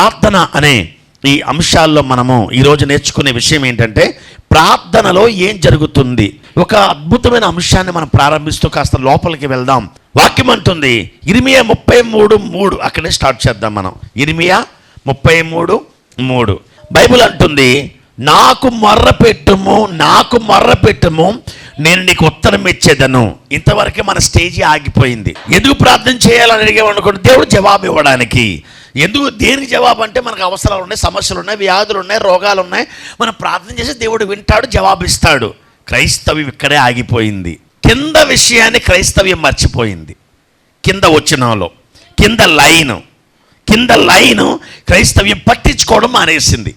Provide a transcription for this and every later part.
ప్రార్థన అనే ఈ అంశాల్లో మనము ఈరోజు నేర్చుకునే విషయం ఏంటంటే ప్రార్థనలో ఏం జరుగుతుంది? ఒక అద్భుతమైన అంశాన్ని మనం ప్రారంభిస్తూ కాస్త లోపలికి వెళ్దాం. వాక్యం అంటుంది ఇరిమియా ముప్పై మూడు. మూడు అక్కడే స్టార్ట్ చేద్దాం మనం. ఇరిమియా ముప్పై మూడు. మూడు బైబిల్ అంటుంది నాకు మర్రపెట్టుము నాకు మొర్ర పెట్టుము నేను నీకు ఉత్తరం ఇచ్చేదను. ఇంతవరకే మన స్టేజీ ఆగిపోయింది. ఎందుకు ప్రార్థన చేయాలని అడిగామనుకోండి దేవుడు జవాబు ఇవ్వడానికి. ఎందుకు దేనికి జవాబు అంటే మనకు అవసరాలు ఉన్నాయి సమస్యలు ఉన్నాయి వ్యాధులు ఉన్నాయి రోగాలు ఉన్నాయి. మనం ప్రార్థన చేసి దేవుడు వింటాడు జవాబు ఇస్తాడు క్రైస్తవ్యం ఇక్కడే ఆగిపోయింది. కింద విషయాన్ని క్రైస్తవ్యం మర్చిపోయింది. కింద వచ్చినలో కింద లైను కింద లైను క్రైస్తవ్యం పట్టించుకోవడం మానేసింది.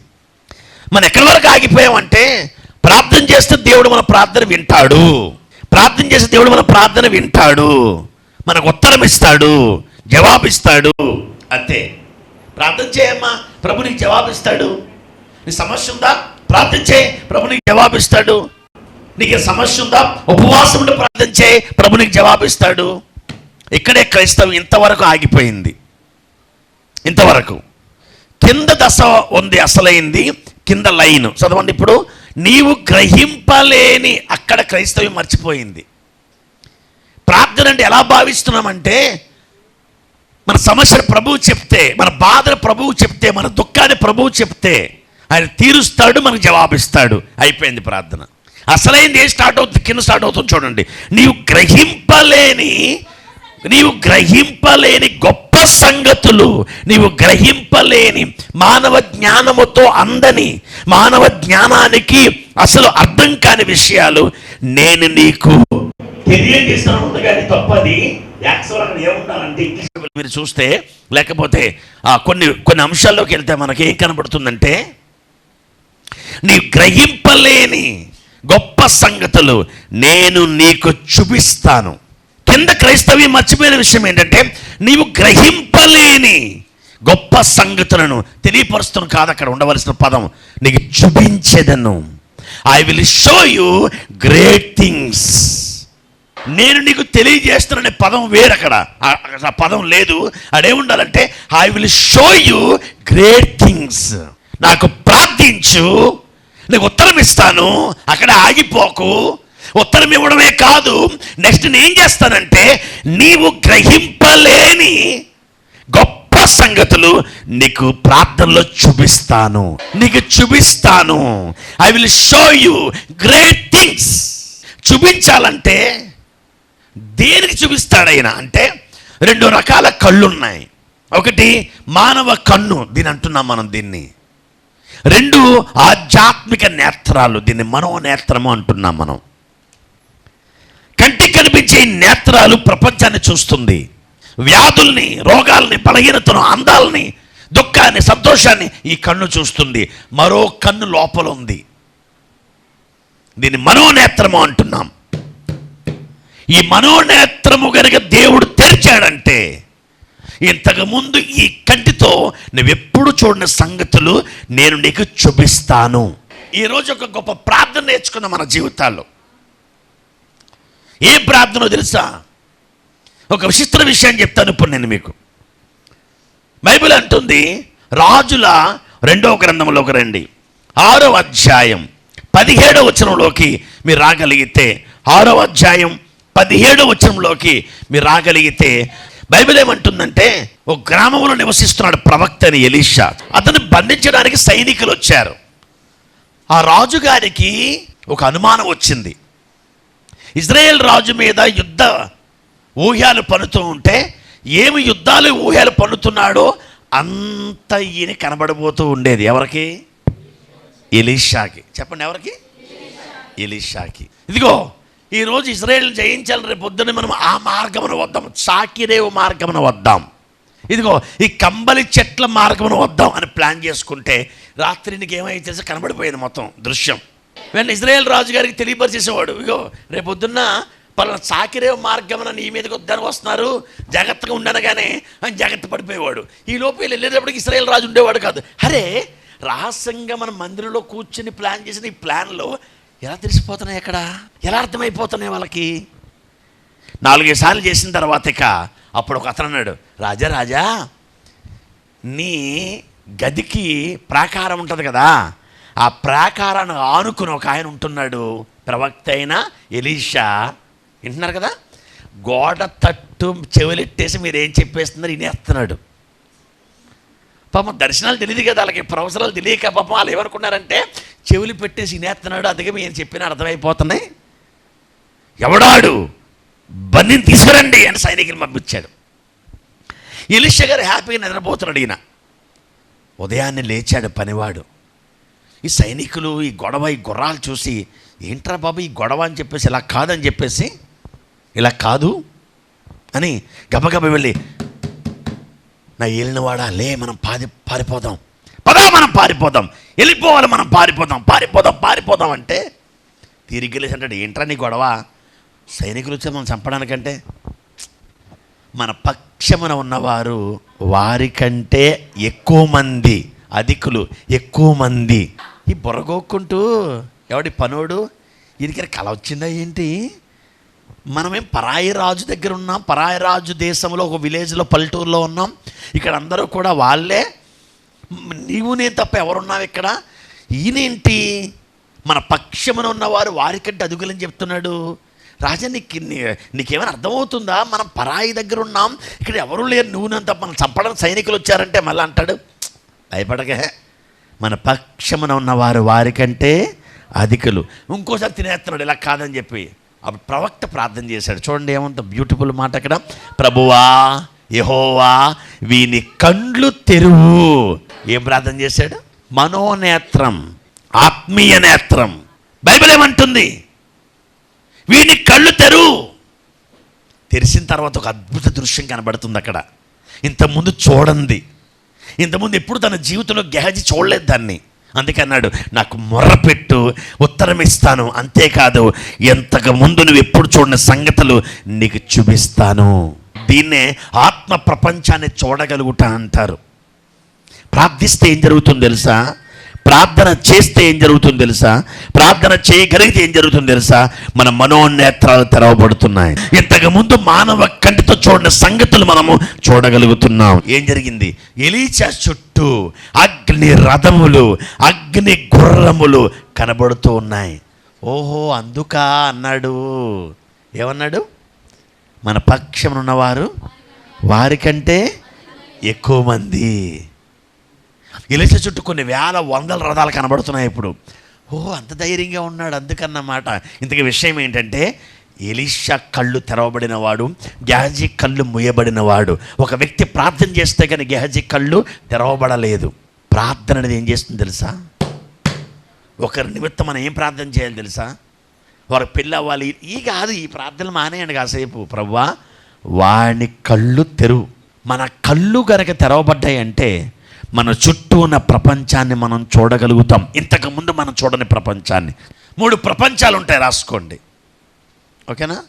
మనం ఎక్కడి వరకు ఆగిపోయామంటే ప్రార్థన చేస్తే దేవుడు మన ప్రార్థన వింటాడు. ప్రార్థన చేస్తే దేవుడు మన ప్రార్థన వింటాడు. మనకు ఉత్తరం ఇస్తాడు జవాబిస్తాడు. అంతే. ప్రార్థన చేయమ్మా ప్రభు నీకు జవాబిస్తాడు. నీ సమస్య ఉందా? ప్రార్థన చేయి ప్రభు నీకు జవాబిస్తాడు. నీకు సమస్య ఉందా? ఉపవాసం ఉండి ప్రార్థన చేయి ప్రభు నీకు జవాబిస్తాడు. ఇక్కడే క్రైస్తవం ఇంతవరకు ఆగిపోయింది. ఇంతవరకు. కింద దశ ఉంది అసలైంది కింద లైన్. చదవండి ఇప్పుడు. నీవు గ్రహింపలేని అక్కడ క్రైస్తవం మర్చిపోయింది. ప్రార్థన అంటే ఎలా భావిస్తున్నామంటే మన సమస్యను ప్రభువు చెప్తే మన బాధను ప్రభువు చెప్తే మన దుఃఖాన్ని ప్రభువు చెప్తే ఆయన తీరుస్తాడు మనకు జవాబిస్తాడు. అయిపోయింది ప్రార్థన. అసలైంది ఏ స్టార్ట్ అవుతుంది? కింద స్టార్ట్ అవుతుంది చూడండి. నీవు గ్రహింపలేని నీవు గ్రహింపలేని గొప్ప సంగతులు నీవు గ్రహింపలేని మానవ జ్ఞానముతో అందని మానవ జ్ఞానానికి అసలు అర్థం కాని విషయాలు నేను నీకు తెలియజేస్తాను. కానీ తప్పది. యాక్చువల్ అక్కడ ఇంగ్లీష్ మీరు చూస్తే లేకపోతే కొన్ని కొన్ని అంశాల్లోకి వెళ్తే మనకి ఏం కనబడుతుందంటే నీ గ్రహింపలేని గొప్ప సంగతులు నేను నీకు చూపిస్తాను. కింద క్రైస్తవి మర్చిపోయిన విషయం ఏంటంటే నీవు గ్రహింపలేని గొప్ప సంగతులను తెలియపరుస్తున్న కాదు అక్కడ ఉండవలసిన పదం. నీకు చూపించేదను. I will show you great things నేను నీకు తెలియజేస్తాననే పదం వేరు అక్కడ ఆ- ఆ పదం లేదు. అదేముండాలంటే I will show you great things నాకు ప్రార్థించు. నీకు ఉత్తరం ఇస్తాను. అక్కడ ఆగిపోకు. ఉత్తరం ఇవ్వడమే కాదు. నెక్స్ట్ నేను ఏం చేస్తానంటే నీవు గ్రహింపలేని గొప్ప సంగతులు నీకు ప్రార్థనలో చూపిస్తాను. నీకు చూపిస్తాను. I will show you great things చూపించాలంటే దేనికి చూపిస్తాడు ఆయన అంటే రెండు రకాల కళ్ళు ఉన్నాయి ఒకటి మానవ కన్ను దీని అంటున్నాం మనం దీన్ని. రెండు ఆధ్యాత్మిక నేత్రాలు దీన్ని మనోనేత్రము అంటున్నాం మనం. కంటికి కనిపించే నేత్రాలు ప్రపంచాన్ని చూస్తుంది. వ్యాధుల్ని రోగాల్ని బలహీనతను అందాలని దుఃఖాన్ని సంతోషాన్ని ఈ కన్ను చూస్తుంది. మరో కన్ను లోపల ఉంది. దీన్ని మనోనేత్రము అంటున్నాం. ఈ మనోనేత్రము గనక దేవుడు తెరిచాడంటే ఇంతకుముందు ఈ కంటితో నువ్వెప్పుడు చూడని సంగతులు నేను నీకు చూపిస్తాను. ఈరోజు ఒక గొప్ప ప్రార్థన నేర్చుకున్నాం మన జీవితాల్లో. ఏ ప్రార్థనో తెలుసా? ఒక విచిత్ర విషయం చెప్తాను ఇప్పుడు నేను మీకు. బైబిల్ అంటుంది రాజుల రెండవ గ్రంథంలోకి రండి. ఆరో అధ్యాయం పదిహేడవ వచనంలోకి మీరు రాగలిగితే ఆరో అధ్యాయం పదిహేడు వచనంలోకి మీరు రాగలిగితే బైబిల్ ఏమంటుందంటే ఒక గ్రామంలో నివసిస్తున్నాడు ప్రవక్త అని ఎలీషా. అతను బంధించడానికి సైనికులు వచ్చారు. ఆ రాజుగారికి ఒక అనుమానం వచ్చింది. ఇజ్రాయెల్ రాజు మీద యుద్ధ ఊహ్యాలు పన్నుతూ ఉంటే ఏమి యుద్ధాలు ఊహ్యాలు పన్నుతున్నాడో అంత ఈయన కనబడబోతూ ఉండేది. ఎవరికి? ఎలీషాకి. చెప్పండి ఎవరికి? ఎలీషాకి. ఇదిగో ఈరోజు ఇజ్రాయెల్ జయించాలి రేపు పొద్దున్న మనం ఆ మార్గమున వద్దాం. సాకిరేవు మార్గమున వద్దాం. ఇదిగో ఈ కంబలి చెట్ల మార్గమున వద్దాం అని ప్లాన్ చేసుకుంటే రాత్రి నీకు ఏమైతే తెలుసా? కనబడిపోయింది మొత్తం దృశ్యం. వెంటనే ఇజ్రాయేల్ రాజు గారికి తెలియపరిచేసేవాడు ఇగో రేపు పొద్దున్న పలానా సాకిరేవు మార్గమున నీ మీదకి వద్దని వస్తున్నారు. జాగ్రత్తగా ఉండనగానే అని జాగ్రత్త పడిపోయేవాడు. ఈ లోపు వీళ్ళు వెళ్ళేటప్పటికి ఇస్రాయేల్ రాజు ఉండేవాడు కాదు. అరే రహస్యంగా మన మందిరంలో కూర్చుని ప్లాన్ చేసిన ఈ ప్లాన్లో ఎలా తెలిసిపోతున్నాయి అక్కడ? ఎలా అర్థమైపోతున్నాయి వాళ్ళకి? నాలుగైదు సార్లు చేసిన తర్వాత ఇక అప్పుడు ఒక అతను అన్నాడు రాజా రాజా నీ గదికి ప్రాకారం ఉంటుంది కదా ఆ ప్రాకారాన్ని ఆనుకుని ఒక ఆయన ఉంటున్నాడు ప్రవక్త అయిన ఎలీషా. వింటున్నారు కదా? గోడ తట్టు చెవులెట్టేసి మీరు ఏం చెప్పేస్తున్నారు వినేస్తున్నాడు పాపం దర్శనాలు తెలియదు కదా వాళ్ళకి ప్రవసరాలు తెలియక పాపం వాళ్ళు ఏమనుకున్నారంటే చెవులు పెట్టేసి వినేస్తున్నాడు అందుకే మీరు చెప్పిన అర్థమైపోతున్నాయి ఎవడాడు? బందిని తీసుకురండి అని సైనికులు పంపించాడు. ఇలిష గారు హ్యాపీగా నిద్రపోతున్నాడు ఈయన. ఉదయాన్నే లేచాడు పనివాడు. ఈ సైనికులు ఈ గొడవ ఈ గుర్రాలు చూసి ఏంట్రా బాబు ఈ గొడవ? అని చెప్పేసి ఇలా కాదని చెప్పేసి ఇలా కాదు అని గబగబ వెళ్ళి నా ఏలినవాడా? లే మనం పారి పారిపోదాం. పదా మనం పారిపోదాం. వెళ్ళిపోవాలి మనం పారిపోదాం. పారిపోదాం పారిపోదాం అంటే తిరిగి వెళ్ళేసి అంటాడు ఏంట్రా నీ గొడవ? సైనికులు వచ్చే మనం చంపడానికంటే? మన పక్షమున ఉన్నవారు వారికంటే ఎక్కువ మంది అధికులు ఎక్కువ మంది. ఈ బుర్రగోక్కుంటూ ఎవడి పనోడు? ఈయనకి కళ వచ్చిందా ఏంటి? మనమేం పరాయి రాజు దగ్గర ఉన్నాం పరాయి రాజు దేశంలో ఒక విలేజ్లో పల్లెటూరులో ఉన్నాం. ఇక్కడ అందరూ కూడా వాళ్ళే. నీవు నేను తప్ప ఎవరున్నావు ఇక్కడ? ఈయనేంటి? మన పక్షమున ఉన్నవారు వారికంటే అదుగులని చెప్తున్నాడు. రాజా నీకు నీ- నీకేమైనా అర్థమవుతుందా? మనం పరాయి దగ్గర ఉన్నాం. ఇక్కడ ఎవరు లేరు. నువ్వు నేను తప్ప మనం చంపడానికి సైనికులు వచ్చారంటే మళ్ళీ అంటాడు. భయపడకే. మన పక్షమున ఉన్నవారు వారికంటే అధికులు. ఇంకోసారి తినేస్తున్నాడు. ఇలా కాదని చెప్పి. అప్పుడు ప్రవక్త ప్రార్థన చేశాడు. చూడండి ఏమంత బ్యూటిఫుల్ మాట అక్కడ. ప్రభువా యహోవా వీని కండ్లు తెరువు. ఏం ప్రార్థన చేశాడు? మనోనేత్రం ఆత్మీయ నేత్రం. బైబిల్ ఏమంటుంది? వీని కళ్ళు తెరు. తెరిచిన తర్వాత ఒక అద్భుత దృశ్యం కనబడుతుంది అక్కడ. ఇంతకుముందు చూడండి ఇంతకుముందు ఎప్పుడు తన జీవితంలో గెహజి చూడలేదు దాన్ని. అందుకే అన్నాడు నాకు మొర్రపెట్టు ఉత్తరం ఇస్తాను. అంతేకాదు ఎంతకు ముందు నువ్వు ఎప్పుడు చూడని సంగతులు నీకు చూపిస్తాను. దీన్నే ఆత్మ ప్రపంచాన్ని చూడగలుగుట అంటారు. ప్రార్థిస్తే ఏం జరుగుతుంది తెలుసా? ప్రార్థన చేస్తే ఏం జరుగుతుంది తెలుసా? ప్రార్థన చేయగలిగితే ఏం జరుగుతుంది తెలుసా? మన మనోనేత్రాలు తెరవబడుతున్నాయి. ఇంతకు ముందు మానవ కంటితో చూడని సంగతులు మనము చూడగలుగుతున్నాం. ఏం జరిగింది? ఎలీచా చుట్టూ అగ్ని రథములు అగ్ని గుర్రములు కనబడుతూ ఉన్నాయి. ఓహో అందుకా అన్నాడు. ఏమన్నాడు? మన పక్షమునున్నవారు వారికంటే ఎక్కువ మంది. ఎలిస చుట్టూ కొన్ని వేల వందల రథాలు కనబడుతున్నాయి ఇప్పుడు. ఓ అంత ధైర్యంగా ఉన్నాడు అందుకన్నమాట. ఇంతకీ విషయం ఏంటంటే ఎలీషా కళ్ళు తెరవబడినవాడు గెహజీ కళ్ళు ముయ్యబడినవాడు. ఒక వ్యక్తి ప్రార్థన చేస్తే కానీ గెహజీ కళ్ళు తెరవబడలేదు. ప్రార్థన అనేది ఏం చేస్తుంది తెలుసా? ఒకరి నిమిత్తం మనం ఏం ప్రార్థన చేయాలి తెలుసా? వారు పెళ్ళి అవ్వాలి ఈ కాదు ఈ ప్రార్థనలు మానేయండి కాసేపు ప్రవ్వా వాని కళ్ళు తెరువు. మన కళ్ళు కనుక తెరవబడ్డాయి అంటే మన చుట్టూ ఉన్న ప్రపంచాన్ని మనం చూడగలుగుతాం. ఇంతకుముందు మనం చూడని ప్రపంచాన్ని. మూడు ప్రపంచాలు ఉంటాయి రాసుకోండి. ఓకేనా?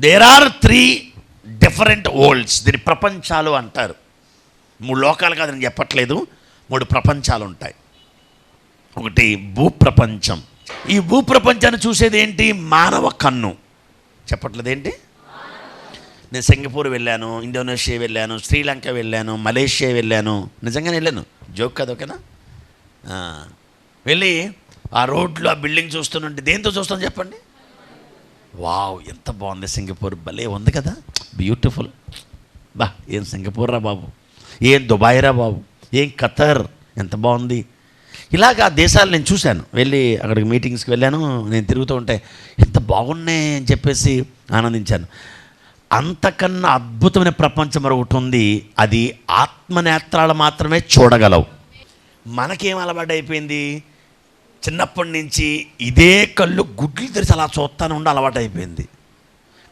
There are three different worlds దీని ప్రపంచాలు అంటారు. మూడు లోకాలు కాదు నేను చెప్పట్లేదు. మూడు ప్రపంచాలు ఉంటాయి. ఒకటి భూప్రపంచం. ఈ భూప్రపంచాన్ని చూసేది ఏంటి? మానవ కన్ను. చెప్పట్లేదు ఏంటి నేను సింగపూర్ వెళ్ళాను ఇండోనేషియా వెళ్ళాను శ్రీలంక వెళ్ళాను మలేషియా వెళ్ళాను. నిజంగానే వెళ్ళాను. జోక్ కదా ఓకేనా? వెళ్ళి ఆ రోడ్లో ఆ బిల్డింగ్ చూస్తుంటే దేంతో చూస్తాం చెప్పండి? వావ్ ఎంత బాగుంది సింగపూర్. భలే ఉంది కదా. బ్యూటిఫుల్ బా ఏం సింగపూర్ రా బాబు. ఏం దుబాయ్ రా బాబు. ఏం ఖతర్. ఎంత బాగుంది. ఇలాగ ఆ దేశాలు నేను చూశాను. వెళ్ళి అక్కడికి మీటింగ్స్కి వెళ్ళాను. నేను తిరుగుతూ ఉంటే ఎంత బాగున్నాయి అని చెప్పేసి ఆనందించాను. అంతకన్నా అద్భుతమైన ప్రపంచం మరొకటి ఉంది. అది ఆత్మనేత్రాలు మాత్రమే చూడగలవు. మనకేం అలవాటు అయిపోయింది? చిన్నప్పటి నుంచి ఇదే కళ్ళు గుడ్లు తెరిచి అలా చూస్తాను ఉండి అలవాటు అయిపోయింది.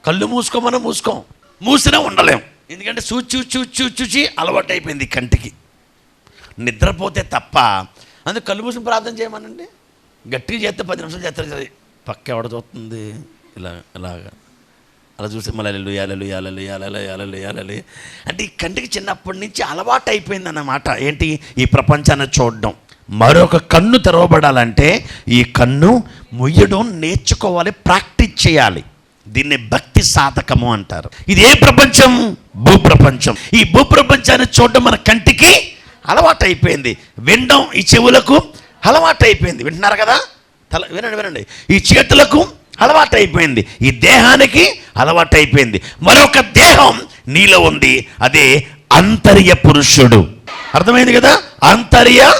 కళ్ళు మూసుకోమని మూసుకోం. మూసినా ఉండలేం. ఎందుకంటే చూచి చూచి చూచి చూచి అలవాటు అయిపోయింది కంటికి. నిద్రపోతే తప్ప అందుకు కళ్ళు మూసి ప్రార్థన చేయమనండి. గట్టిగా చేస్తే పది నిమిషాలు చేస్తారు. పక్క ఎవడ చూస్తుంది. ఇలా ఇలాగా. అలా చూసి మళ్ళీ అలలు అలలు అలలు అలలు అలలు అంటే ఈ కంటికి చిన్నప్పటి నుంచి అలవాటు అయిపోయింది అన్నమాట ఏంటి? ఈ ప్రపంచాన్ని చూడడం. మరొక కన్ను తెరవబడాలంటే ఈ కన్ను ముయ్యడం నేర్చుకోవాలి ప్రాక్టీస్ చేయాలి. దీన్ని భక్తి సాధకము అంటారు. ఇది ఏ ప్రపంచం? భూప్రపంచం. ఈ భూప్రపంచాన్ని చూడడం మన కంటికి అలవాటు అయిపోయింది. వినడం ఈ చెవులకు అలవాటు అయిపోయింది. వింటున్నారు కదా? తల వినండి వినండి. ఈ చేతులకు అలవాటు అయిపోయింది ఈ దేహానికి అలవాటు అయిపోయింది మరొక దేహం నీలో ఉంది. అదే అంతర్య పురుషుడు. అర్థమైంది కదా? అంతర్య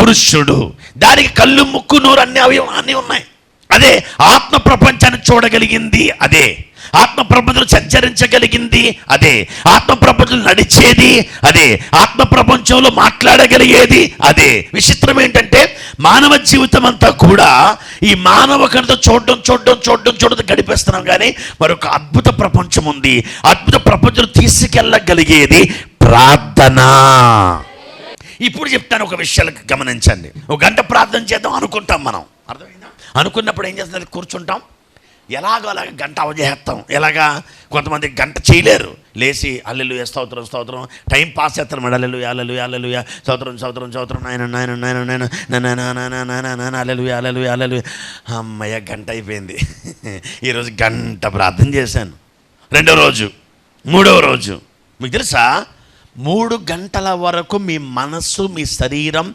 పురుషుడు. దానికి కళ్ళు ముక్కు నోరు అన్ని అవి అన్నీ ఉన్నాయి. అదే ఆత్మ ప్రపంచాన్ని చూడగలిగింది. అదే. ఆత్మ ప్రపంచం సంచరించగలిగింది. అదే ఆత్మ ప్రపంచం నడిచేది. అదే ఆత్మ ప్రపంచంలో మాట్లాడగలిగేది. అదే విచిత్రం ఏంటంటే మానవ జీవితం అంతా కూడా ఈ మానవ కనుక చూడడం చూడడం చూడడం చూడడం గడిపేస్తున్నాం కానీ మరొక అద్భుత ప్రపంచం ఉంది. అద్భుత ప్రపంచం తీసుకెళ్ళగలిగేది ప్రార్థన. ఇప్పుడు చెప్తాను ఒక విషయాలకు గమనించండి. ఒక గంట ప్రార్థన చేద్దాం అనుకుంటాం మనం. అర్థమైందా? అనుకున్నప్పుడు ఏం చేస్తుంది కూర్చుంటాం. ఎలాగో అలాగ గంట అవజేస్తాం. ఎలాగా? కొంతమంది గంట చేయలేరు. లేచి అల్లెలు స్తోత్రం స్తోత్రం. టైం పాస్ చేస్తారు మేడం అల్లెలు అల్లెలు అల్లెలు స్తోత్రం స్తోత్రం స్తోత్రం. నాయన నాయన నాయన నాయన. నాయన అల్లెలు అల్లెలు అల్లెలు అమ్మయ్య గంట అయిపోయింది. ఈరోజు గంట ప్రార్థన చేశాను. రెండో రోజు మూడవ రోజు. మీకు తెలుసా? మూడు గంటల వరకు మీ మనస్సు మీ శరీరం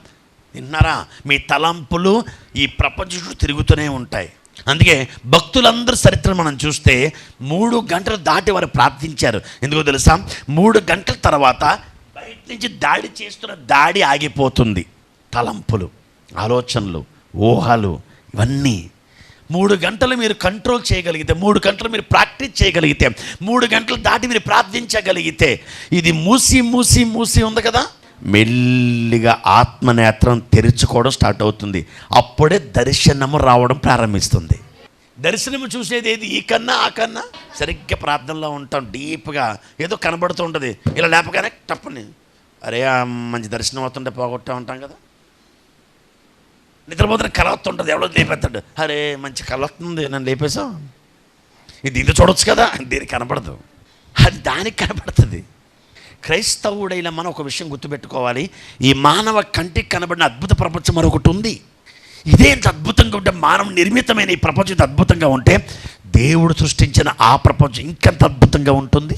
విన్నారా? మీ తలంపులు ఈ ప్రపంచం తిరుగుతూనే ఉంటాయి. అందుకే భక్తులందరి చరిత్ర మనం చూస్తే మూడు గంటలు దాటి వారు ప్రార్థించారు. ఎందుకో తెలుసా? మూడు గంటల తర్వాత బయట నుంచి దాడి చేస్తున్న దాడి ఆగిపోతుంది. తలంపులు ఆలోచనలు ఊహలు ఇవన్నీ. మూడు గంటలు మీరు కంట్రోల్ చేయగలిగితే మూడు గంటలు మీరు ప్రాక్టీస్ చేయగలిగితే మూడు గంటలు దాటి మీరు ప్రార్థించగలిగితే ఇది మూసి మూసి మూసి ఉంది కదా? మెల్లిగా ఆత్మనేత్రం తెరుచుకోవడం స్టార్ట్ అవుతుంది. అప్పుడే దర్శనము రావడం ప్రారంభిస్తుంది. దర్శనము చూసేది ఏది? ఈ కన్నా ఆ కన్నా? సరిగ్గా ప్రార్థనలో ఉంటాం డీప్గా. ఏదో కనబడుతూ ఉంటుంది. ఇలా లేపగానే తప్పని అరే మంచి దర్శనం అవుతుంటే పోగొట్టా ఉంటాం కదా. నిద్రపోతున్న కళ వస్తుంటుంది. ఎవడో లేపేస్తాడు. అరే మంచి కళ వస్తుంది. నన్ను లేపేశాం ఇది దీంతో చూడొచ్చు కదా. దీనికి కనపడదు అది దానికి కనపడుతుంది క్రైస్తవుడైన మనం ఒక విషయం గుర్తుపెట్టుకోవాలి. ఈ మానవ కంటికి కనబడిన అద్భుత ప్రపంచం మరొకటి ఉంది. ఇదేంత అద్భుతంగా ఉంటే మానవ నిర్మితమైన ఈ ప్రపంచం అద్భుతంగా ఉంటే దేవుడు సృష్టించిన ఆ ప్రపంచం ఇంకెంత అద్భుతంగా ఉంటుంది?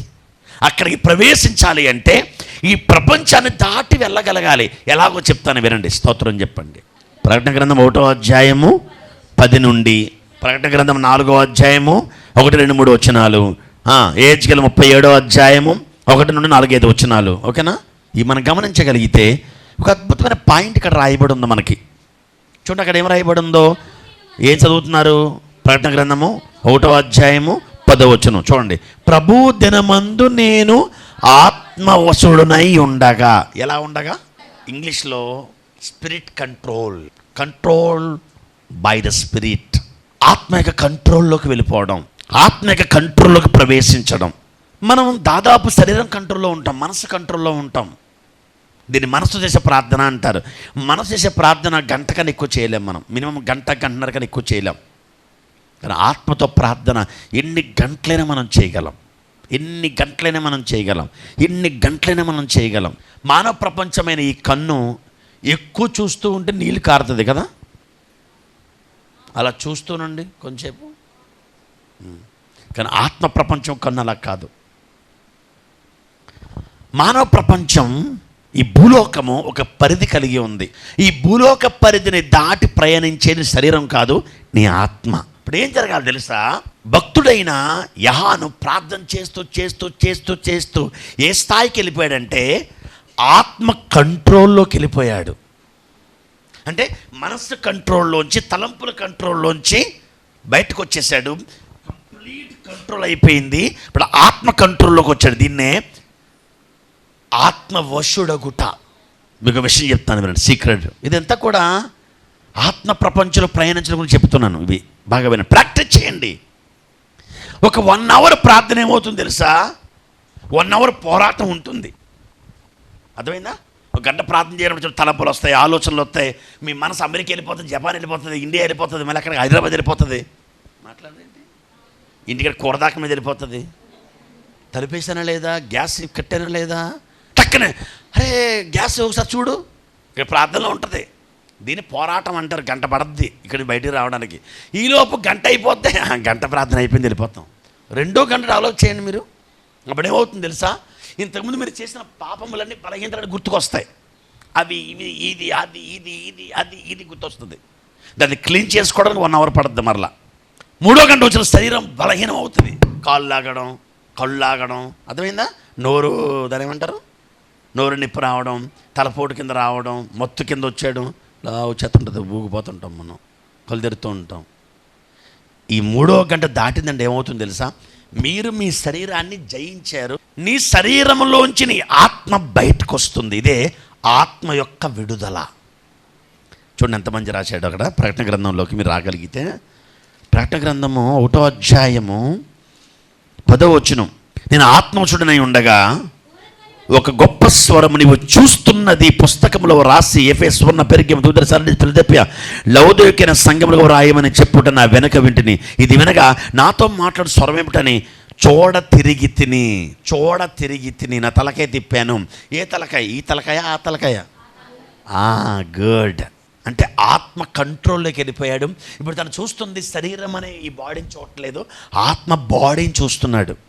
అక్కడికి ప్రవేశించాలి అంటే ఈ ప్రపంచాన్ని దాటి వెళ్ళగలగాలి. ఎలాగో చెప్తాను వినండి స్తోత్రం చెప్పండి. ప్రకటన గ్రంథం ఒకటో అధ్యాయము పది నుండి ప్రకటన గ్రంథం నాలుగో అధ్యాయము ఒకటి రెండు మూడు వచనాలు. ఏజ్ గల ముప్పై ఏడో అధ్యాయము ఒకటి నుండి నాలుగైదు వచ్చినాలు ఓకేనా? ఇవి మనం గమనించగలిగితే ఒక అద్భుతమైన పాయింట్ ఇక్కడ రాయబడి ఉంది మనకి. చూడండి అక్కడ ఏం రాయబడి ఉందో ఏం చదువుతున్నారు? ప్రకటన గ్రంథము ఒకటో అధ్యాయము పదవచ్చును చూడండి. ప్రభు దినమందు నేను ఆత్మవసుడునై ఉండగా. ఎలా ఉండగా? ఇంగ్లీష్లో spirit control. Control by the spirit. ఆత్మ యొక్క కంట్రోల్లోకి వెళ్ళిపోవడం ఆత్మ యొక్క కంట్రోల్లోకి ప్రవేశించడం. మనం దాదాపు శరీరం కంట్రోల్లో ఉంటాం మనసు కంట్రోల్లో ఉంటాం. దీన్ని మనసు చేసే ప్రార్థన అంటారు. మనసు చేసే ప్రార్థన గంట కన్నా ఎక్కువ చేయలేం మనం. మినిమం గంట గంటన్నర కన్నా ఎక్కువ చేయలేం. కానీ ఆత్మతో ప్రార్థన ఎన్ని గంటలైనా మనం చేయగలం. ఎన్ని గంటలైనా మనం చేయగలం. ఎన్ని గంటలైనా మనం చేయగలం. మానవ ప్రపంచమైన ఈ కన్ను ఎక్కువ చూస్తూ ఉంటే నీళ్ళు కారుతుంది కదా? అలా చూస్తూనండి కొంచెంసేపు. కానీ ఆత్మ ప్రపంచం కన్ను అలా కాదు. మానవ ప్రపంచం ఈ భూలోకము ఒక పరిధి కలిగి ఉంది. ఈ భూలోక పరిధిని దాటి ప్రయాణించేది శరీరం కాదు నీ ఆత్మ. ఇప్పుడు ఏం జరగాలి తెలుసా? భక్తుడైన యహాను ప్రార్థన చేస్తూ చేస్తూ చేస్తూ చేస్తూ ఏ స్థాయికి వెళ్ళిపోయాడంటే ఆత్మ కంట్రోల్లోకి వెళ్ళిపోయాడు. అంటే మనస్సు కంట్రోల్లోంచి తలంపుల కంట్రోల్లోంచి బయటకు వచ్చేసాడు. కంప్లీట్ కంట్రోల్ అయిపోయింది. ఇప్పుడు ఆత్మ కంట్రోల్లోకి వచ్చాడు. దీన్నే ఆత్మవశుడగుట. మీకు విషయం చెప్తాను వినండి సీక్రెట్ ఇదంతా కూడా ఆత్మ ప్రపంచంలో ప్రయాణించడం గురించి చెప్తున్నాను. ఇవి బాగా వినండి. ప్రాక్టీస్ చేయండి. ఒక వన్ అవర్ ప్రార్థన ఏమవుతుంది తెలుసా? వన్ అవర్ పోరాటం ఉంటుంది. అర్థమైందా? ఒక గంట ప్రార్థన చేయడం తలపులు వస్తాయి ఆలోచనలు వస్తాయి. మీ మనసు అమెరికా వెళ్ళిపోతుంది జపాన్ వెళ్ళిపోతుంది ఇండియా వెళ్ళిపోతుంది మళ్ళీ అక్కడ హైదరాబాద్ వెళ్ళిపోతుంది. మాట్లాడండి ఇంటికి కూరదాక మీద వెళ్ళిపోతుంది. తలిపేసానా లేదా? గ్యాస్ కట్టానా లేదా? పక్కనే అరే గ్యాస్ ఒకసారి చూడు. ఇక్కడ ప్రార్థనలో ఉంటుంది. దీన్ని పోరాటం అంటారు గంట పడద్ది ఇక్కడ బయటికి రావడానికి. ఈలోపు గంట అయిపోతే గంట ప్రార్థన అయిపోయింది వెళ్ళిపోతాం. రెండో గంట ఆలోచన చేయండి మీరు. అప్పుడు ఏమవుతుంది తెలుసా? ఇంతకుముందు మీరు చేసిన పాపములన్నీ బలహీనతలు గుర్తుకొస్తాయి. అవి ఇవి ఇది అది ఇది ఇది అది ఇది గుర్తొస్తుంది. దాన్ని క్లీన్ చేసుకోవడానికి వన్ అవర్ పడుతుంది మరలా. మూడో గంట వచ్చిన శరీరం బలహీనం అవుతుంది కాళ్ళు లాగడం కళ్ళు లాగడం. అర్థమైందా? నోరు దాని ఏమంటారు? నోరు నిప్పు రావడం తలపోటు కింద రావడం మత్తు కింద వచ్చేయడం ఇలా వచ్చేస్తుంటుంది ఊగిపోతుంటాం మనం కళ్ళు ఉంటాం. ఈ మూడో గంట దాటిందండి ఏమవుతుంది తెలుసా? మీరు మీ శరీరాన్ని జయించారు నీ శరీరంలోంచి నీ ఆత్మ బయటకు వస్తుంది ఇదే ఆత్మ యొక్క విడుదల. చూడండి ఎంతమంది రాశాడు అక్కడ ప్రకటన గ్రంథంలోకి మీరు రాగలిగితే ప్రకటన గ్రంథము ఒకటో అధ్యాయము పదో వచనం. నేను ఆత్మచుడనై ఉండగా ఒక గొప్ప స్వరం నీవు చూస్తున్నది పుస్తకంలో రాసి ఎఫే స్వర్ణ పెరిగి దూదర సరళి పిలిదెప్ప సంఘంలో రాయమని చెప్పుట నా వెనక వింటిని. ఇది వినగా నాతో మాట్లాడు స్వరం ఏమిటని? చోడ తిరిగి తిని చోడ తిరిగి తిని నా తలకాయ తిప్పాను. ఏ తలకాయ? ఈ తలకాయ ఆ తలకాయ? ఆ గుడ్ అంటే ఆత్మ కంట్రోల్లోకి వెళ్ళిపోయాడు. ఇప్పుడు తను చూస్తుంది శరీరం అనే ఈ బాడీని చూడట్లేదు. ఆత్మ బాడీని చూస్తున్నాడు.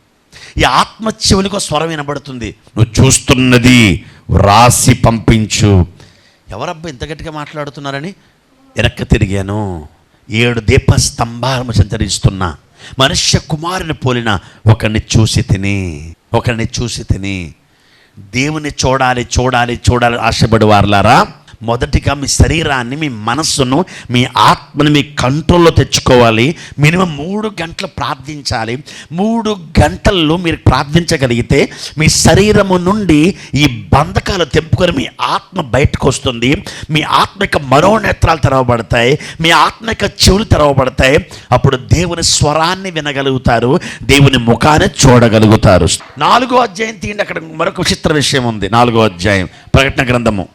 ఈ ఆత్మ చెవులకు స్వరం వినబడుతుంది. నువ్వు చూస్తున్నది రాసి పంపించు. ఎవరబ్బా ఇంత గట్టిగా మాట్లాడుతున్నారని? వెనక్కి తిరిగాను. ఏడు దీప స్తంభాలను సంచరిస్తున్నా. మనుష్య కుమారుని పోలిన ఒకరిని చూసి తిని ఒకరిని చూసి తిని. దేవుని చూడాలి చూడాలి చూడాలి ఆశపడి వారులారా మొదటిగా మీ శరీరాన్ని మీ మనస్సును మీ ఆత్మని మీ కంట్రోల్లో తెచ్చుకోవాలి. మినిమం మూడు గంటలు ప్రార్థించాలి. మూడు గంటల్లో మీరు ప్రార్థించగలిగితే మీ శరీరము నుండి ఈ బంధకాలు తెంపుకొని మీ ఆత్మ బయటకు వస్తుంది మీ ఆత్మిక మనోనేత్రాలు తెరవబడతాయి. మీ ఆత్మిక చెవులు తెరవబడతాయి. అప్పుడు దేవుని స్వరాన్ని వినగలుగుతారు. దేవుని ముఖాన్ని చూడగలుగుతారు. నాలుగో అధ్యాయం తీయండి. అక్కడ మరొక విచిత్ర విషయం ఉంది. నాలుగో అధ్యాయం ప్రకటన గ్రంథము.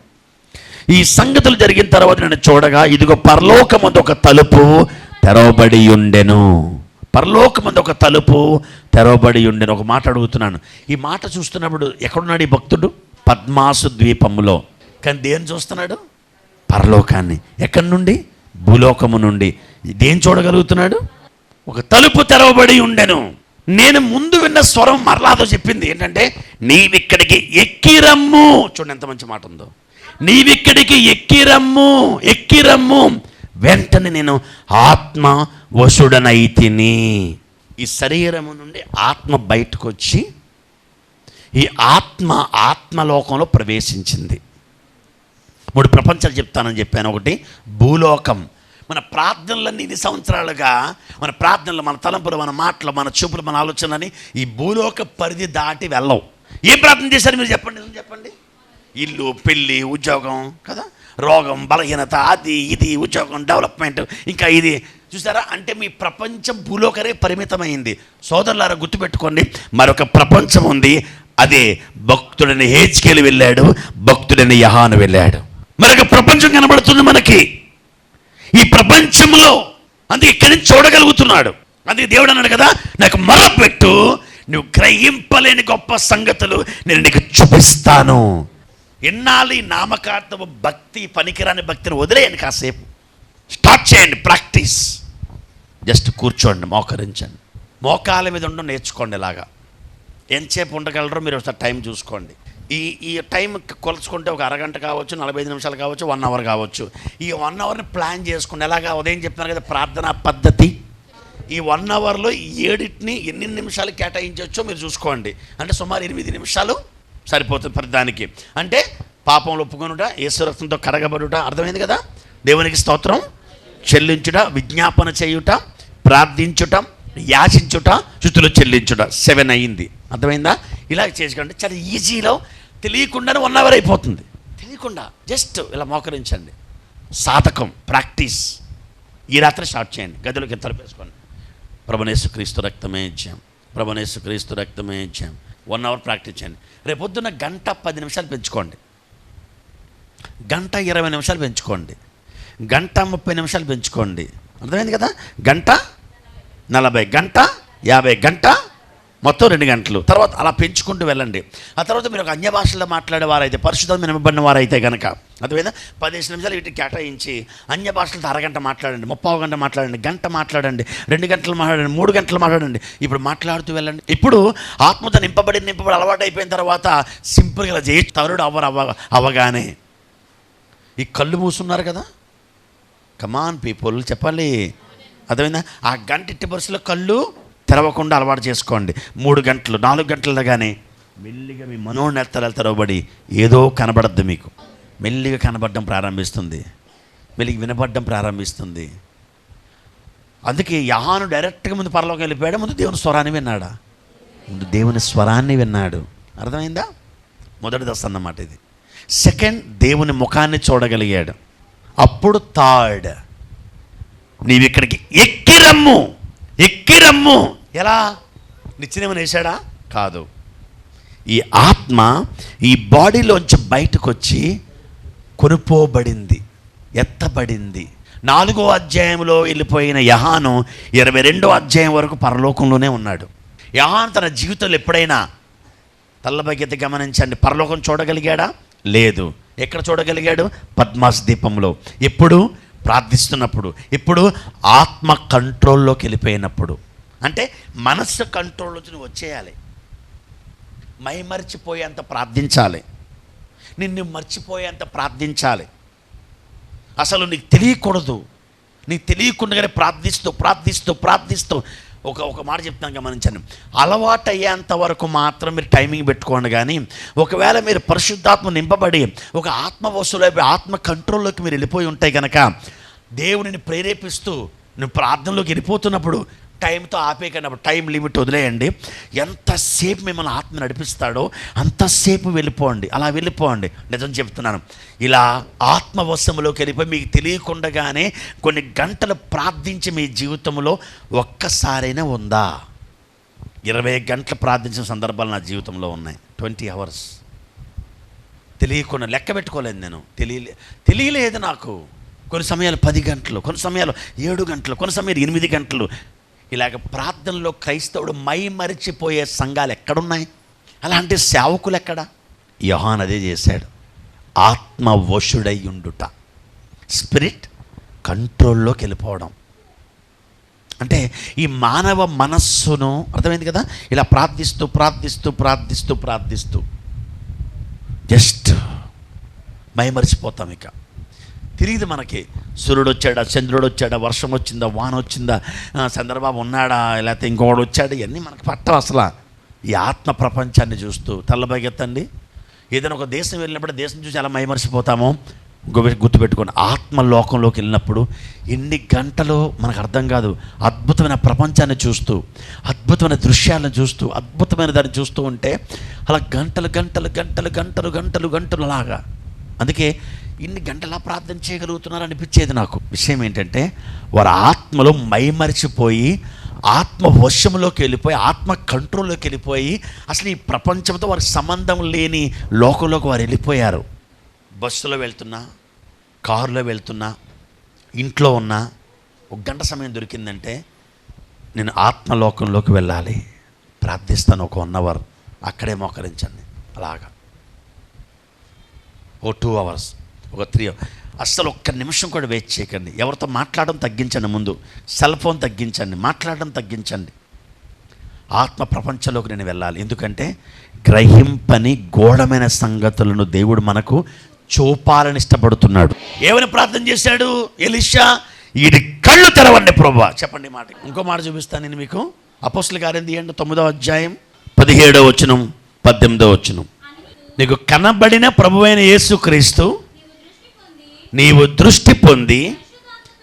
ఈ సంగతులు జరిగిన తర్వాత నేను చూడగా ఇదిగో పరలోకమందు ఒక తలుపు తెరవబడి ఉండెను. పరలోకమందు ఒక తలుపు తెరవబడి ఉండెను. ఒక మాట అడుగుతున్నాను. ఈ మాట చూస్తున్నప్పుడు ఎక్కడున్నాడు ఈ భక్తుడు? పద్మాసు ద్వీపములో. కానీ దేని చూస్తున్నాడు? పరలోకాన్ని. ఎక్కడి నుండి? భూలోకము నుండి. దేని చూడగలుగుతున్నాడు? ఒక తలుపు తెరవబడి ఉండెను. నేను ముందు విన్న స్వరం మరలాతో చెప్పింది. ఏంటంటే నీవిక్కడికి ఎక్కిరమ్ము చూడండి ఎంత మంచి మాట ఉందో. నీవిక్కడికి ఎక్కిరమ్ము ఎక్కిరమ్ము. వెంటనే నేను ఆత్మ వశుడనైతిని ఈ శరీరము నుండి ఆత్మ బయటకు వచ్చి ఈ ఆత్మ ఆత్మలోకంలో ప్రవేశించింది. మూడు ప్రపంచాలు చెప్తానని చెప్పాను. ఒకటి భూలోకం. మన ప్రార్థనలన్నీ ఇన్ని సంవత్సరాలుగా మన ప్రార్థనలు మన తలంపులు మన మాటలు మన చూపులు మన ఆలోచనలని ఈ భూలోక పరిధి దాటి వెళ్ళవు. ఏం ప్రార్థన చేశారు మీరు? చెప్పండి చెప్పండి. ఇల్లు పెళ్ళి ఉద్యోగం కదా? రోగం బలహీనత అది ఇది ఉద్యోగం డెవలప్మెంట్ ఇంకా ఇది. చూసారా? అంటే మీ ప్రపంచం భూలోకరే పరిమితమైంది. సోదరులారా గుర్తుపెట్టుకోండి. మరొక ప్రపంచం ఉంది. అదే భక్తుడని హేచ్కేలు వెళ్ళాడు. భక్తుడని యహాను వెళ్ళాడు. మరొక ప్రపంచం కనబడుతుంది మనకి. ఈ ప్రపంచంలో అందుకే ఇక్కడి నుంచి చూడగలుగుతున్నాడు. అందుకే దేవుడు అన్నాడు కదా నాకు మొరపెట్టు నువ్వు గ్రహింపలేని గొప్ప సంగతులు నేను నీకు చూపిస్తాను. ఎన్నాళ్ళు ఈ నామకార్థము భక్తి పనికిరాని భక్తిని వదిలేయండి కాసేపు. స్టార్ట్ చేయండి ప్రాక్టీస్. జస్ట్ కూర్చోండి మోకరించండి. మోకాల మీద ఉండడం నేర్చుకోండి ఇలాగా. ఎంతసేపు ఉండగలరో మీరు ఒకసారి టైం చూసుకోండి. ఈ ఈ టైం కొలుచుకుంటే ఒక అరగంట కావచ్చు నలభై ఐదు నిమిషాలు కావచ్చు వన్ అవర్ కావచ్చు. ఈ వన్ అవర్ని ప్లాన్ చేసుకోండి ఎలాగా ఉదయం చెప్పినారు కదా ప్రార్థనా పద్ధతి. ఈ వన్ అవర్లో ఏడిటిని ఎన్ని నిమిషాలు కేటాయించవచ్చో మీరు చూసుకోండి. అంటే సుమారు ఎనిమిది నిమిషాలు సరిపోతుంది ప్రతిదానికి అంటే పాపంలో ఒప్పుకొనుట రక్తంతో కరగబడుట అర్థమైంది కదా? దేవునికి స్తోత్రం. చెల్లించుట విజ్ఞాపన చేయుట ప్రార్థించుట యాచించుట చుతులు చెల్లించుట. సెవెన్ అయ్యింది అర్థమైందా? ఇలా చేసుకుంటే చాలా ఈజీలో తెలియకుండానే వన్ అవర్ అయిపోతుంది. తెలియకుండా జస్ట్ ఇలా మోకరించండి. సాధకం ప్రాక్టీస్. ఈ రాత్రి స్టార్ట్ చేయండి. గదిలోకి తలపేసుకోండి ప్రభనేసు క్రీస్తు రక్తమే ఇచ్చాం. ప్రభనేసు క్రీస్తు రక్తమే ఇచ్చాం. వన్ అవర్ ప్రాక్టీస్ చేయండి. రేపొద్దున గంట పది నిమిషాలు పెంచుకోండి. గంట ఇరవై నిమిషాలు పెంచుకోండి. గంట ముప్పై నిమిషాలు పెంచుకోండి. అర్థమైంది కదా? గంట నలభై గంట యాభై గంట మొత్తం రెండు గంటలు. తర్వాత అలా పెంచుకుంటూ వెళ్ళండి. ఆ తర్వాత మీరు ఒక అన్య భాషల్లో మాట్లాడేవారైతే పరిశుద్ధం నిలబడిన వారైతే కనుక అదేవిధంగా పదిహేను నిమిషాలు వీటికి కేటాయించి అన్య భాషలతో అరగంట మాట్లాడండి ముప్పావు గంట మాట్లాడండి గంట మాట్లాడండి రెండు గంటలు మాట్లాడండి మూడు గంటలు మాట్లాడండి. ఇప్పుడు మాట్లాడుతూ వెళ్ళండి. ఇప్పుడు ఆత్మతో నింపబడి నింపబడి అలవాటు అయిపోయిన తర్వాత సింపుల్గా ఇలా చేయొచ్చు తరుడు అవ్వరు అవ్వ అవ్వగానే. ఈ కళ్ళు మూసున్నారు కదా? కమాన్ పీపుల్ చెప్పాలి అర్థమైందా? ఆ గంట ఇట్టి బస్సులో కళ్ళు తెరవకుండా అలవాటు చేసుకోండి. మూడు గంటలు నాలుగు గంటలు కానీ మెల్లిగా మీ మనోనేత్తరాలు తెరవబడి ఏదో కనబడద్దు మీకు. మెల్లిగా కనబడడం ప్రారంభిస్తుంది. మెల్లిగా వినబడడం ప్రారంభిస్తుంది. అందుకే యహాను డైరెక్ట్గా ముందు పరలోకి వెళ్ళిపోయాడు? ముందు దేవుని స్వరాన్ని విన్నాడా? ముందు దేవుని స్వరాన్ని విన్నాడు. అర్థమైందా? మొదటి దశ అన్నమాట ఇది. సెకండ్ దేవుని ముఖాన్ని చూడగలిగాడు. అప్పుడు థర్డ్ నీవు ఇక్కడికి ఎక్కిరమ్ము ఎక్కిరమ్ము ఎలా? నిచ్చినేమని వేశాడా? కాదు. ఈ ఆత్మ ఈ బాడీలోంచి బయటకు వచ్చి కొనుపోబడింది ఎత్తబడింది. నాలుగో అధ్యాయంలో వెళ్ళిపోయిన యహాను ఇరవై రెండో అధ్యాయం వరకు పరలోకంలోనే ఉన్నాడు. యహాన్ తన జీవితంలో ఎప్పుడైనా తల్లబగ్యత గమనించండి. పరలోకం చూడగలిగాడా? లేదు. ఎక్కడ చూడగలిగాడు? పద్మాస్ దీపంలో. ఎప్పుడు? ప్రార్థిస్తున్నప్పుడు. ఇప్పుడు ఆత్మ కంట్రోల్లోకి వెళ్ళిపోయినప్పుడు. అంటే మనస్సు కంట్రోల్లోకి నువ్వు వచ్చేయాలి. మైమరిచిపోయేంత ప్రార్థించాలి. నిన్ను మర్చిపోయేంత ప్రార్థించాలి. అసలు నీకు తెలియకూడదు. నీకు తెలియకుండానే ప్రార్థిస్తూ ప్రార్థిస్తూ ప్రార్థిస్తూ ఒక ఒక మాట చెప్తాను గమనించండి. అలవాటు అయ్యేంత వరకు మాత్రం మీరు టైమింగ్ పెట్టుకోండి కానీ ఒకవేళ మీరు పరిశుద్ధాత్మ నింపబడి ఒక ఆత్మ వస్తువులో ఆత్మ కంట్రోల్లోకి మీరు వెళ్ళిపోయి ఉంటాయి కనుక దేవుడిని ప్రేరేపిస్తూ నువ్వు ప్రార్థనలోకి వెళ్ళిపోతున్నప్పుడు టైంతో ఆపేకన్నప్పుడు టైం లిమిట్ వదిలేయండి. ఎంతసేపు మిమ్మల్ని ఆత్మ నడిపిస్తాడో అంతసేపు వెళ్ళిపోండి. అలా వెళ్ళిపోండి. నిజం చెప్తున్నాను. ఇలా ఆత్మవశంలోకి వెళ్ళిపోయి మీకు తెలియకుండానే కొన్ని గంటలు ప్రార్థించి మీ జీవితంలో ఒక్కసారైనా ఉందా? ఇరవై గంటలు ప్రార్థించిన సందర్భాలు నా జీవితంలో ఉన్నాయి. Twenty hours. తెలియకుండా లెక్క పెట్టుకోలేదు నేను. తెలియలే తెలియలేదు నాకు. కొన్ని సమయాలు పది గంటలు కొన్ని సమయాలు ఏడు గంటలు కొన్ని సమయాలు ఎనిమిది గంటలు. ఇలాగ ప్రార్థనలో క్రైస్తవుడు మై మరిచిపోయే సంఘాలు ఎక్కడున్నాయి? అలాంటి సేవకులు ఎక్కడ యోహాన్ అదే చేశాడు. ఆత్మ వశుడై ఉండుట స్పిరిట్ కంట్రోల్లోకి వెళ్ళిపోవడం. అంటే ఈ మానవ మనస్సును అర్థమైంది కదా? ఇలా ప్రార్థిస్తూ ప్రార్థిస్తూ ప్రార్థిస్తూ ప్రార్థిస్తూ. జస్ట్ మైమరిచిపోతాం ఇక. తెలియదు మనకి. సూర్యుడు వచ్చాడా చంద్రుడు వచ్చాడా వర్షం వచ్చిందా వాన వచ్చిందా చంద్రబాబు ఉన్నాడా లేకపోతే ఇంకోడు వచ్చాడు ఇవన్నీ మనకు పట్టవు అసలు. ఈ ఆత్మ ప్రపంచాన్ని చూస్తూ తల్లబగెత్తండి ఏదైనా ఒక దేశం వెళ్ళినప్పుడు దేశం చూసి ఎలా మైమరిచిపోతామో గు- గుర్తుపెట్టుకోండి. ఆత్మ లోకంలోకి వెళ్ళినప్పుడు ఎన్ని గంటలు మనకు అర్థం కాదు. అద్భుతమైన ప్రపంచాన్ని చూస్తూ అద్భుతమైన దృశ్యాలను చూస్తూ అద్భుతమైన దాన్ని చూస్తూ ఉంటే అలా గంటలు గంటలు గంటలు గంటలు గంటలు గంటలు అలాగా. అందుకే ఇన్ని గంటలా ప్రార్థన చేయగలుగుతున్నారు అనిపించేది నాకు. విషయం ఏంటంటే వారి ఆత్మలో మైమరిచిపోయి ఆత్మ వశంలోకి వెళ్ళిపోయి ఆత్మ కంట్రోల్లోకి వెళ్ళిపోయి అసలు ఈ ప్రపంచంతో వారికి సంబంధం లేని లోకంలోకి వారు వెళ్ళిపోయారు. బస్సులో వెళ్తున్నా కారులో వెళ్తున్నా ఇంట్లో ఉన్నా ఒక గంట సమయం దొరికిందంటే నేను ఆత్మలోకంలోకి వెళ్ళాలి. ప్రార్థిస్తాను ఒక వన్ అవర్ అక్కడే మోకరించండి. అలాగా. ఓ టూ అవర్స్. ఒక త్రీ అస్సలు ఒక్క నిమిషం కూడా వెయిట్ చేయకండి. ఎవరితో మాట్లాడడం తగ్గించండి ముందు. సెల్ ఫోన్ తగ్గించండి మాట్లాడడం తగ్గించండి. ఆత్మ ప్రపంచంలోకి నేను వెళ్ళాలి. ఎందుకంటే గ్రహింపని గోడమైన సంగతులను దేవుడు మనకు చూపాలని ఇష్టపడుతున్నాడు. ఏమని ప్రార్థన చేశాడు? ఎలిషా ఇది కళ్ళు తెరవండి ప్రభా. చెప్పండి మాట. ఇంకో మాట చూపిస్తాను నేను మీకు. అపోస్ల గారింది ఏంటో తొమ్మిదో అధ్యాయం పదిహేడో వచనం పద్దెనిమిదో వచనం. నీకు కనబడిన ప్రభువైన యేసుక్రీస్తు నీవు దృష్టి పొంది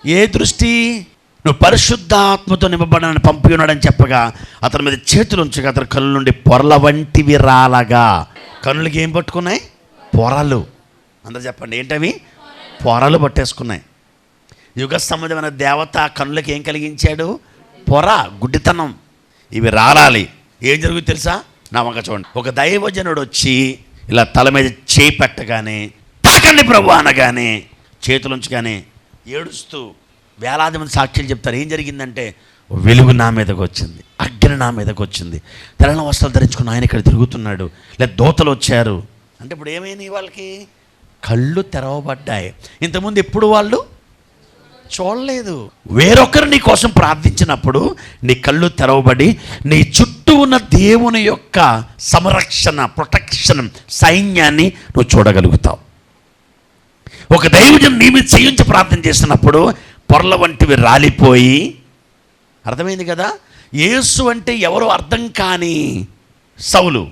ఏ దృష్టి? నువ్వు పరిశుద్ధాత్మతో నింపబడని పంపి ఉన్నాడని చెప్పగా అతని మీద చేతులు ఉంచగా అతని కళ్ళు నుండి పొరల వంటివి రాలగా. కన్నులకి ఏం పట్టుకున్నాయి? పొరలు. అందరు చెప్పండి ఏంటవి? పొరలు పట్టేసుకున్నాయి. యుగ సంబంధమైన దేవత కన్నులకి ఏం కలిగించాడు? పొర గుడ్డితనం. ఇవి రాలాలి. ఏం జరుగుతుంది తెలుసా? నా వంక చూడండి. ఒక దైవజనుడు వచ్చి ఇలా తల మీద చేయి పెట్టగానే తాకండి ప్రభు అనగానే చేతులుంచగానే ఏడుస్తూ వేలాది మంది సాక్ష్యాలు చెప్తారు ఏం జరిగిందంటే వెలుగు నా మీదకి వచ్చింది అగ్ని నా మీదకి వచ్చింది. తెల్లని వస్త్రాలు ధరించుకుని ఆయన ఇక్కడ తిరుగుతున్నాడు. లేదా దోతలు వచ్చారు. అంటే ఇప్పుడు ఏమైంది వాళ్ళకి? కళ్ళు తెరవబడ్డాయి. ఇంతకుముందు ఎప్పుడు వాళ్ళు? చూడలేదు. వేరొకరు నీ కోసం ప్రార్థించినప్పుడు నీ కళ్ళు తెరవబడి నీ చుట్టూ ఉన్న దేవుని యొక్క సంరక్షణ ప్రొటెక్షన్ సైన్యాన్ని నువ్వు చూడగలుగుతావు. ఒక దైవజన్ నీ మీద చేయించి ప్రార్థన చేసినప్పుడు పొరల వంటివి రాలిపోయి అర్థమైంది కదా? యేసు అంటే ఎవరు అర్థం కాని సౌలు.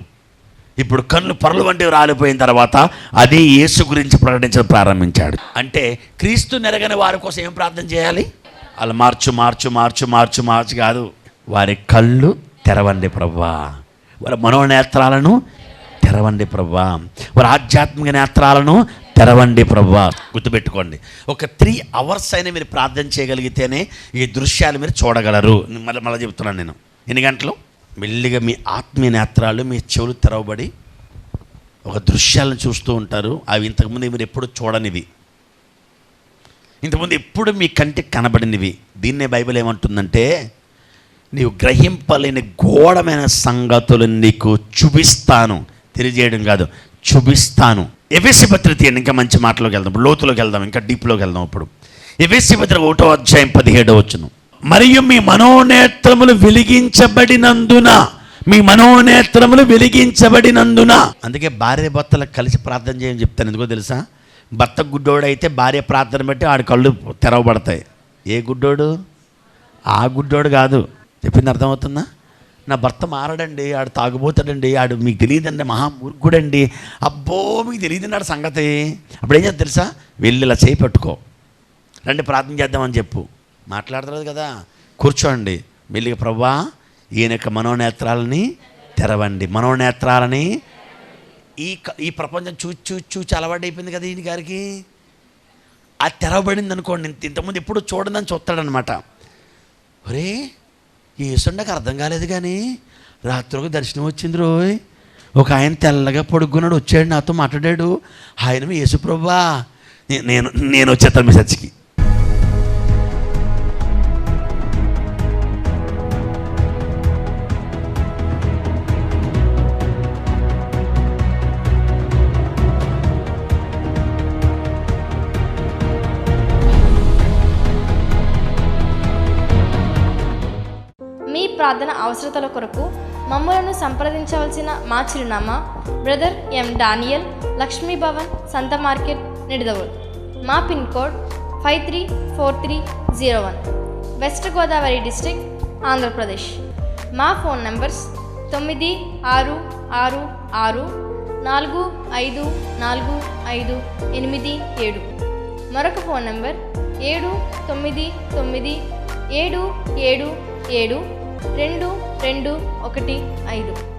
ఇప్పుడు కళ్ళు పొరలు వంటివి రాలిపోయిన తర్వాత అదే యేసు గురించి ప్రకటించడం ప్రారంభించాడు. అంటే క్రీస్తు నెరగని వారి కోసం ఏం ప్రార్థన చేయాలి? అలా మార్చు మార్చు మార్చు మార్చు మార్చు కాదు. వారి కళ్ళు తెరవండి ప్రభా వారి మనోనేత్రాలను తెరవండి ప్రభా వారి ఆధ్యాత్మిక నేత్రాలను తెరవండి ప్రభా. గుర్తుపెట్టుకోండి. ఒక త్రీ అవర్స్ అయినా మీరు ప్రార్థన చేయగలిగితేనే ఈ దృశ్యాలు మీరు చూడగలరు. మళ్ళీ మళ్ళీ చెప్తున్నాను నేను. ఎన్ని గంటలు? మెల్లిగా మీ ఆత్మీయ నేత్రాలు మీ చెవులు తెరవబడి ఒక దృశ్యాలను చూస్తూ ఉంటారు. అవి ఇంతకుముందు మీరు ఎప్పుడు చూడనివి. ఇంతకుముందు ఎప్పుడు మీ కంటికి కనబడినవి. దీన్నే బైబిల్ ఏమంటుందంటే నీవు గ్రహింపలేని ఘోరమైన సంగతులు నీకు చూపిస్తాను. తెలియజేయడం కాదు చూపిస్తాను. ఎవేసి పత్రిక తీయండి ఇంకా మంచి మాటలోకి వెళ్దాం. లోతులోకి వెళ్దాం ఇంకా డీప్లోకి వెళ్దాం ఇప్పుడు ఎవేసి పత్రిక ఒకటో అధ్యాయం పదిహేడో వచ్చును మరియు మీ మనోనేత్రములు వెలిగించబడినందున మీ మనోనేత్రములు వెలిగించబడినందున అందుకే భార్య భర్తలకు కలిసి ప్రార్థన చేయని చెప్తాను. ఎందుకో తెలుసా? భర్త గుడ్డోడైతే భార్య ప్రార్థన పెట్టి ఆడి కళ్ళు తెరవబడతాయి. ఏ గుడ్డోడు? ఆ గుడ్డోడు కాదు. చెప్పింది అర్థమవుతుందా? నా భర్త మారడండి ఆడు తాగుబోతాడండి ఆడు మీకు తెలియదండి మహామూర్ఖుడండి. అబ్బో మీకు తెలియదండి ఆడు సంగతి. అప్పుడు ఏం చేస్తా తెలుసా? వెళ్ళి ఇలా చేయి పెట్టుకో. రండి ప్రార్థన చేద్దామని చెప్పు. మాట్లాడతలేదు కదా. కూర్చోండి. మెల్లిగా ప్రవ్వా ఈయన యొక్క మనోనేత్రాలని తెరవండి. మనోనేత్రాలని ఈ క- ఈ ప్రపంచం చూచి చూచి చూచి అలవాటైపోయింది కదా ఈయన గారికి. అది తెరవబడింది అనుకోండి ఇంతకుముందు ఎప్పుడు చూడదని చూస్తాడనమాట ఒరే ఏసుండకు అర్థం కాలేదు కానీ రాత్రి ఒక దర్శనం వచ్చింది రోయ్. ఒక ఆయన తెల్లగా పడుకున్నాడు వచ్చాడు నాతో మాట్లాడాడు. ఆయన యేసుప్రభా ప్రభా నేను నేను వచ్చేస్తాను మీ చర్చికి. ప్రార్థన అవసరతల కొరకు మమ్మలను సంప్రదించవలసిన మా చిరునామా brother M Daniel Lakshmi Bhavan సంత మార్కెట్ నిడదవోలు మా pin code five three four three zero one. West Godavari district Andhra Pradesh. మా ఫోన్ నంబర్స్ తొమ్మిది ఆరు ఆరు ఆరు నాలుగు ఐదు నాలుగు ఐదు ఎనిమిది ఏడు. మరొక ఫోన్ నంబర్ ఏడు తొమ్మిది తొమ్మిది ఏడు ఏడు ఏడు రెండు రెండు ఒకటి ఐదు.